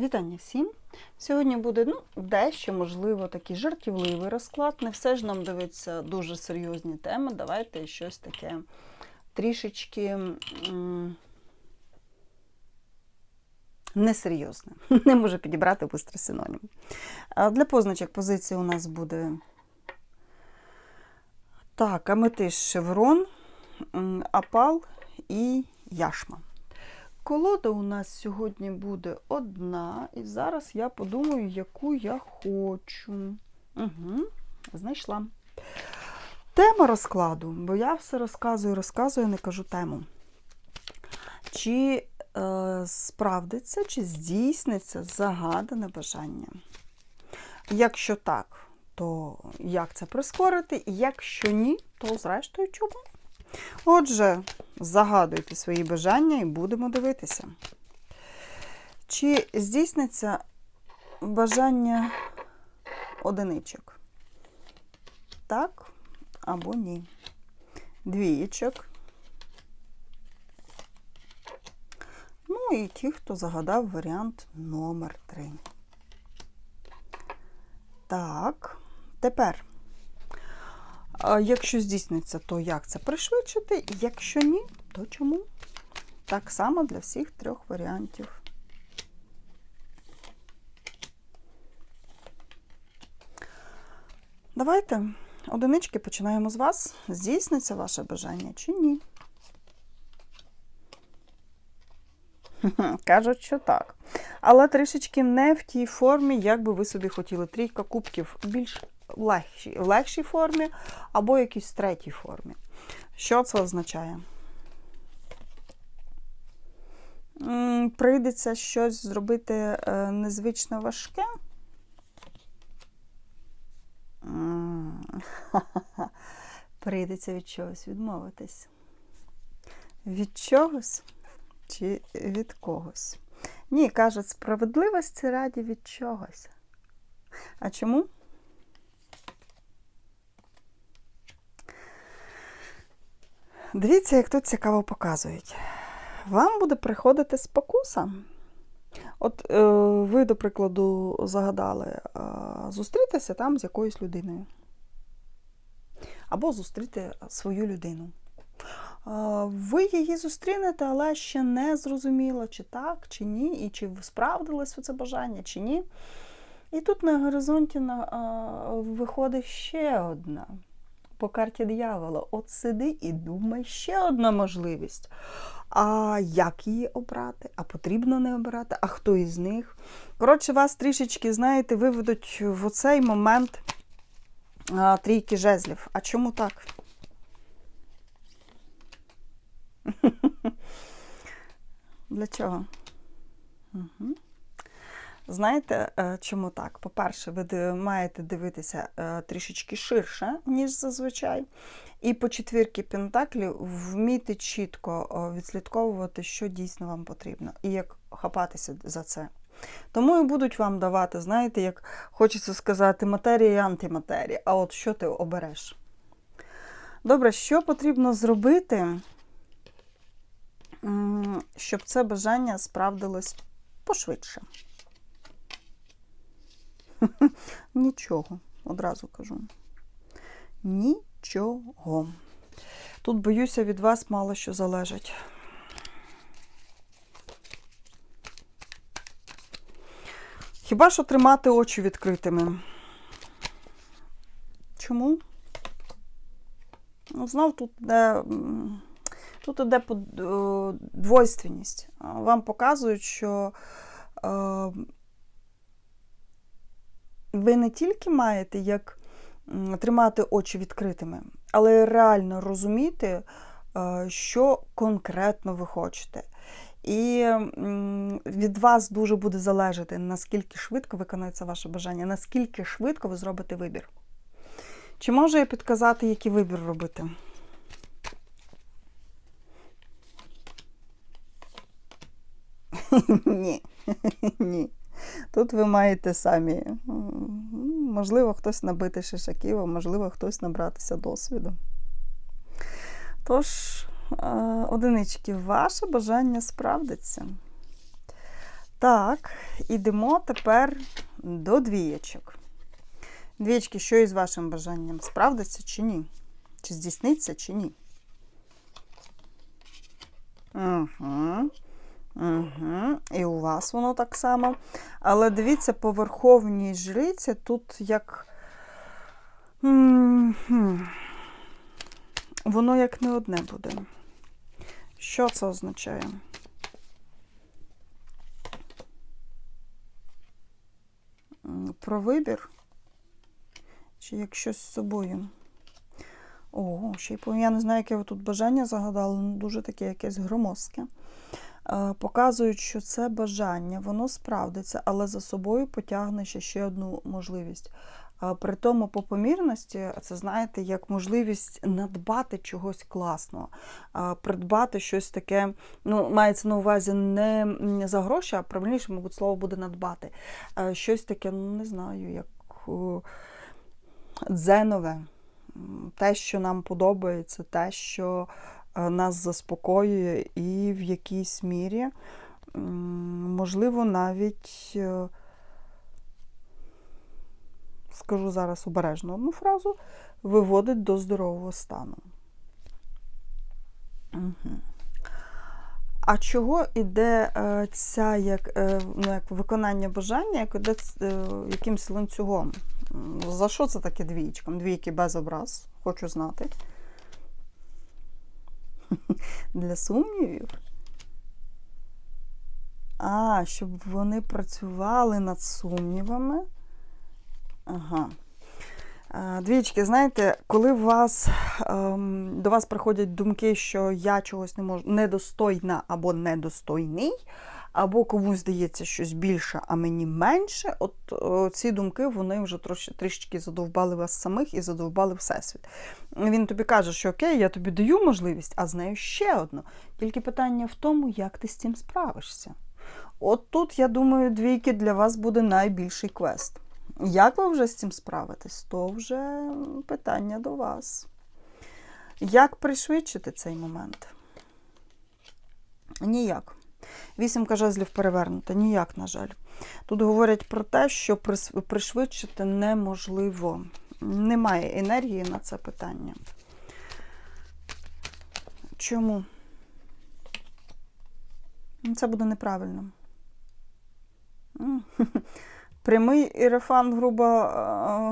Вітання всім! Сьогодні буде ну, дещо, можливо, такий жартівливий розклад. Не все ж нам дивиться дуже серйозні теми. Давайте щось таке трішечки несерйозне. Не можу підібрати бистро синонім. Для позначок позиції у нас буде так, аметист шеврон, апал і яшма. Колода у нас сьогодні буде одна, і зараз я подумаю, яку я хочу. Угу, Знайшла. Тема розкладу, бо я все розказую, розказую, не кажу тему. Чи е, справдиться, чи здійсниться загадане бажання? Якщо так, то як це прискорити? Якщо ні, то зрештою чому? Отже, загадуйте свої бажання і будемо дивитися. Чи здійсниться бажання одиничок? Так або ні. Двієчок. Ну і ті, хто загадав варіант номер 3. Так, тепер. Якщо здійсниться, то як це пришвидшити? Якщо ні, то чому? Так само для всіх трьох варіантів. Давайте одинички починаємо з вас. Здійсниться ваше бажання чи ні? Кажуть, що так. Але трішечки не в тій формі, як би ви собі хотіли. Трійка кубків більш легшій, в легшій формі або якійсь третій формі. Що це означає? Прийдеться щось зробити е, незвично важке. Прийдеться від чогось відмовитись. Від чогось чи від когось? Ні, кажуть, справедливості раді від чогось. А чому? Дивіться, як тут цікаво показують. Вам буде приходити спокуса. От е, ви, до прикладу, загадали е, зустрітися там з якоюсь людиною. Або зустріти свою людину. Е, ви її зустрінете, але ще не зрозуміло, чи так, чи ні, і чи справдилось це бажання, чи ні. І тут на горизонті е, виходить ще одна по карті диявола. От сиди і думай, ще одна можливість. А як її обрати? А потрібно не обирати? А хто із них? Коротше, вас трішечки, знаєте, виведуть в оцей момент а, трійки жезлів. А чому так? Для чого? Угу. Знаєте, е, чому так? По-перше, ви маєте дивитися е, трішечки ширше, ніж зазвичай. І по четвірки пентаклів вміти чітко відслідковувати, що дійсно вам потрібно, і як хапатися за це. Тому і будуть вам давати, знаєте, як хочеться сказати, матерія і антиматерія. А от що ти обереш? Добре, що потрібно зробити, щоб це бажання справдилось пошвидше? Нічого, одразу кажу. Нічого. Тут, боюся, від вас мало що залежить. Хіба що тримати очі відкритими? Чому? Ну, знов тут іде, тут іде е, двойственність. Вам показують, що е, ви не тільки маєте як тримати очі відкритими, але реально розуміти, е, що конкретно ви хочете. І від вас дуже буде залежати, наскільки швидко виконається ваше бажання, наскільки швидко ви зробите вибір. Чи можу я підказати, який вибір робити? Ні. Ні. Тут ви маєте самі, можливо, хтось набити шишаків, а можливо, хтось набратися досвіду. Тож, е, одинички, ваше бажання справдиться. Так, ідемо тепер до двієчок. Двічки, що із вашим бажанням? Справдиться чи ні? Чи здійсниться, чи ні? Угу. Угу. І у вас воно так само. Але дивіться, по верховній жриці тут як. Воно як не одне буде. Що це означає? Про вибір? Чи як щось з собою? О, ще й я не знаю, яке ви тут бажання загадали, ну дуже таке якесь громоздке. Е, Показують, що це бажання, воно справдиться, але за собою потягне ще, ще одну можливість. Е, При тому по помірності, це знаєте, як можливість надбати чогось класного, е, придбати щось таке, ну, мається на увазі не за гроші, а правильніше, мабуть, слово буде надбати. Щось таке, ну не знаю, як дзенове, те, що нам подобається, те, що нас заспокоює, і в якійсь мірі, можливо, навіть. е, скажу зараз обережно одну фразу, виводить до здорового стану. Угу. А чого іде е, ця як, е, ну, як виконання бажання, як іде е, якимсь ланцюгом? За що це таке двічком? Двійки без образ, хочу знати. Для сумнівів. А, щоб вони працювали над сумнівами. Ага. Двічки, знаєте, коли вас, ем, до вас приходять думки, що я чогось не можу, недостойна або недостойний, або комусь здається щось більше, а мені менше, от е, ці думки вони вже трош, трішечки задовбали вас самих і задовбали Всесвіт. Він тобі каже, що окей, я тобі даю можливість, а з нею ще одну. Тільки питання в тому, як ти з цим справишся. От тут, я думаю, двійки для вас буде найбільший квест. Як ви вже з цим справитесь, то вже питання до вас. Як пришвидшити цей момент? Ніяк. Вісімка жезлів перевернута, ніяк, на жаль. Тут говорять про те, що пришвидшити неможливо. Немає енергії на це питання. Чому? Ну, Це буде неправильно. Прямий ірафант, грубо е,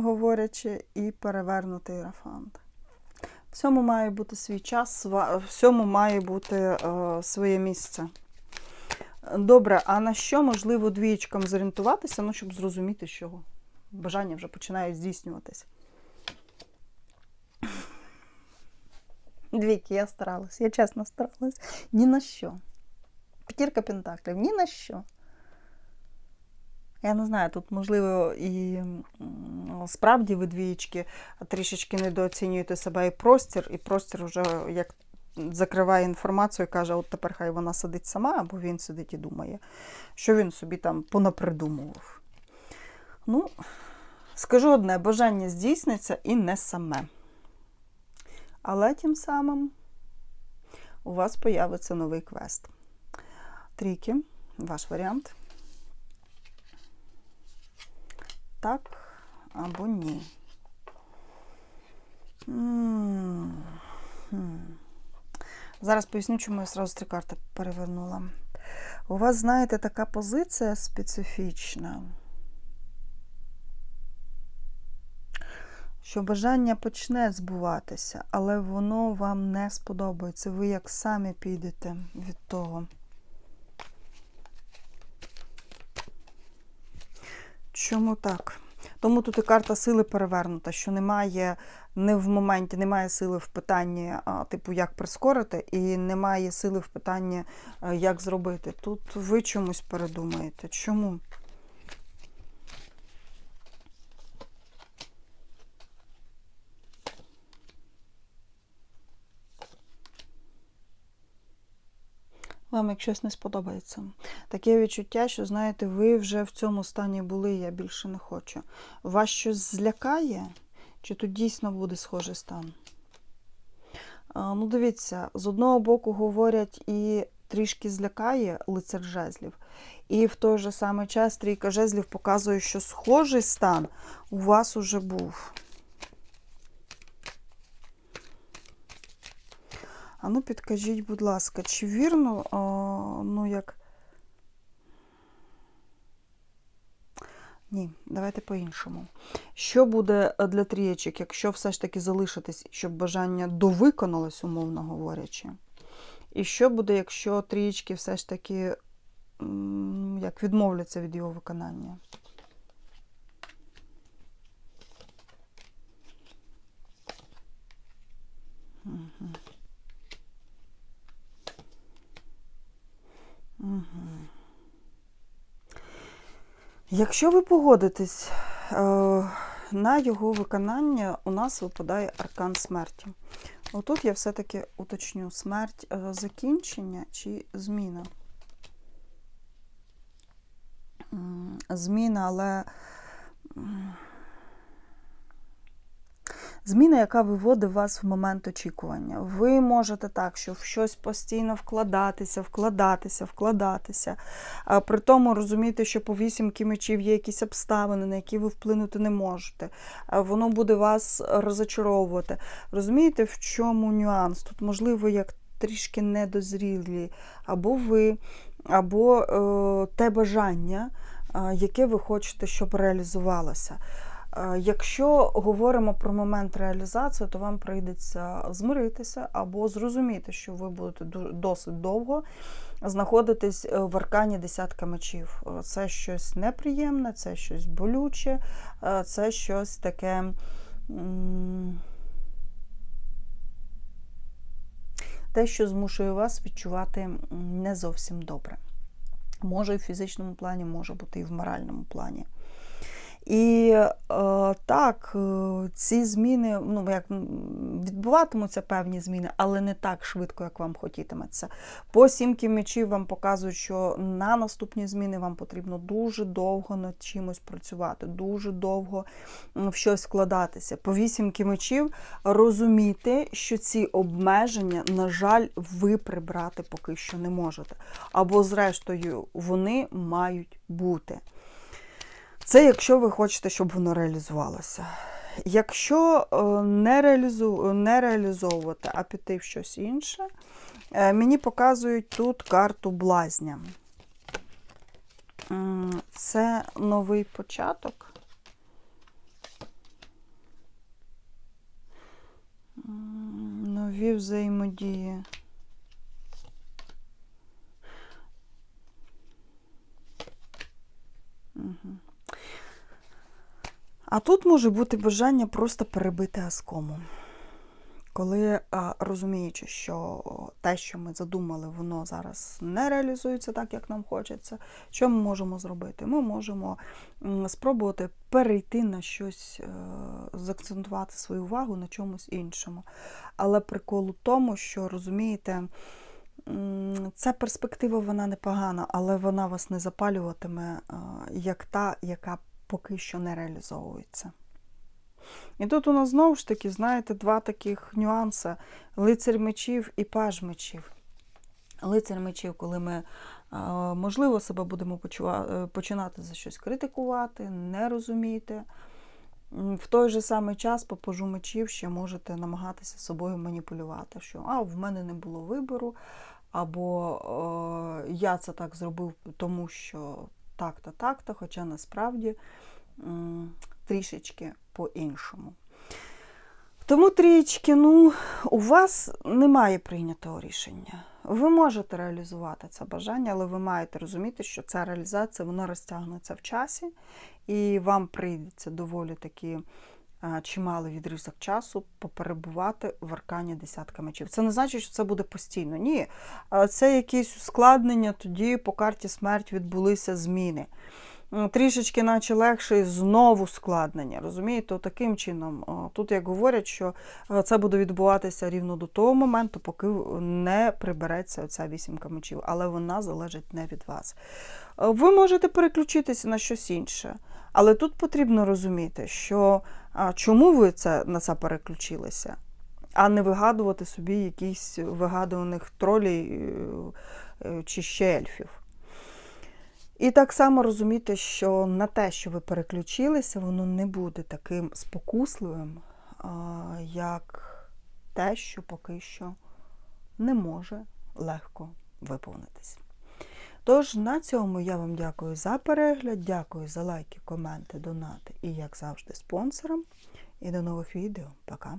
говорячи, і перевернутий ірафант. Всьому має бути свій час, всьому має бути е, своє місце. Добре, а на що можливо двієчкам зорієнтуватися, ну, щоб зрозуміти, що бажання вже починають здійснюватися? Двійки, я старалась, я чесно старалась. Ні на що. П'ятірка пентаклів, ні на що. Я не знаю, тут, можливо, і справді ви двієчки трішечки недооцінюєте себе і простір, і простір вже як закриває інформацію і каже, от тепер хай вона сидить сама, або він сидить і думає, що він собі там понапридумував. Ну, скажу одне, бажання здійсниться і не саме. Але тим самим у вас появиться новий квест. Трійки, ваш варіант. Так або ні. М, хм. Зараз поясню, чому я сразу три карти перевернула. У вас, знаєте, така позиція специфічна, що бажання почне збуватися, але воно вам не сподобається. Ви як самі підете від того. Чому так? Тому тут і карта сили перевернута, що немає не в моменті, немає сили в питанні, типу, як прискорити, і немає сили в питанні, як зробити. Тут ви чомусь передумаєте. Чому? Вам як щось не сподобається. Таке відчуття, що, знаєте, ви вже в цьому стані були, я більше не хочу. Вас щось злякає, чи тут дійсно буде схожий стан? Ну, дивіться, з одного боку говорять і трішки злякає лицар жезлів. І в той же самий час трійка жезлів показує, що схожий стан у вас уже був. А ну підкажіть, будь ласка, чи вірно, ну як. Ні, давайте по-іншому. Що буде е, для трієчок, якщо все ж таки залишитись, щоб бажання довиконалось, умовно говорячи? І що буде, якщо трієчки все ж таки як відмовляться від його виконання? Угу. Угу. Якщо ви погодитесь е, на його виконання, у нас випадає аркан смерті. Отут я все-таки уточню: смерть е, закінчення чи зміна. Зміна, але зміна, яка виводить вас в момент очікування. Ви можете так, що в щось постійно вкладатися, вкладатися, вкладатися. А при тому розумієте, що по вісімки мечів є якісь обставини, на які ви вплинути не можете. А Воно буде вас розочаровувати. Розумієте, в чому нюанс? Тут, можливо, як трішки недозрілі, або ви, або е, те бажання, яке ви хочете, щоб реалізувалося. Е, Якщо говоримо про момент реалізації, то вам прийдеться змиритися або зрозуміти, що ви будете досить довго знаходитись е, в аркані десятка мечів. Е, Це щось неприємне, це щось болюче, це щось таке. Те, що змушує вас відчувати не зовсім добре. Може і в фізичному плані, може бути і в моральному плані. І е, так, е, ці зміни, ну як відбуватимуться певні зміни, але не так швидко, як вам хотітиметься. По сімки мечів вам показують, що на наступні зміни вам потрібно дуже довго над чимось працювати, дуже довго в щось вкладатися. По вісімки мечів розуміти, що ці обмеження, на жаль, ви прибрати поки що не можете. Або, зрештою, вони мають бути. Це якщо ви хочете, щоб воно реалізувалося. Якщо е, не, реалізу... не реалізовувати, а піти в щось інше, е, мені показують тут карту блазня. Це новий початок. Нові взаємодії. Мгм. А тут може бути бажання просто перебити аскому. Коли розуміючи, що те, що ми задумали, воно зараз не реалізується так, як нам хочеться, що ми можемо зробити? Ми можемо спробувати перейти на щось, е, заакцентувати свою увагу на чомусь іншому. Але прикол у тому, що розумієте, ця перспектива вона непогана, але вона вас не запалюватиме, е, як та, яка поки що не реалізовується. І тут у нас знову ж таки, знаєте, два таких нюанси: лицар мечів і паж мечів. Лицар мечів, коли ми, е, можливо, себе будемо е, починати за щось критикувати, не розуміти. В той же самий час по пажу мечів ще можете намагатися собою маніпулювати, що а, в мене не було вибору, або я це так зробив, тому що так-то, так-то, хоча насправді трішечки по-іншому. Тому трієчки, ну, у вас немає прийнятого рішення. Ви можете реалізувати це бажання, але ви маєте розуміти, що ця реалізація вона розтягнеться в часі, і вам прийдеться доволі таки а, чималий відрізок часу поперебувати в аркані десятка мечів. Це не значить, що це буде постійно. Ні. Це якісь ускладнення, тоді по карті смерть відбулися зміни. Трішечки, наче легше, і знову складнення. Розумієте, таким чином. Тут як говорять, що е, це буде відбуватися рівно до того моменту, поки не прибереться оця вісімка мечів, але вона залежить не від вас. Е, Ви можете переключитися на щось інше, але тут потрібно розуміти, що а, чому ви це, на це переключилися. а не вигадувати собі якісь вигадуваних тролей е, е, чи ще ельфів. І так само розуміти, що на те, що ви переключилися, воно не буде таким спокусливим, як те, що поки що не може легко виповнитись. Тож на цьому я вам дякую за перегляд, дякую за лайки, коменти, донати і, як завжди, спонсорам. І до нових відео. Пока!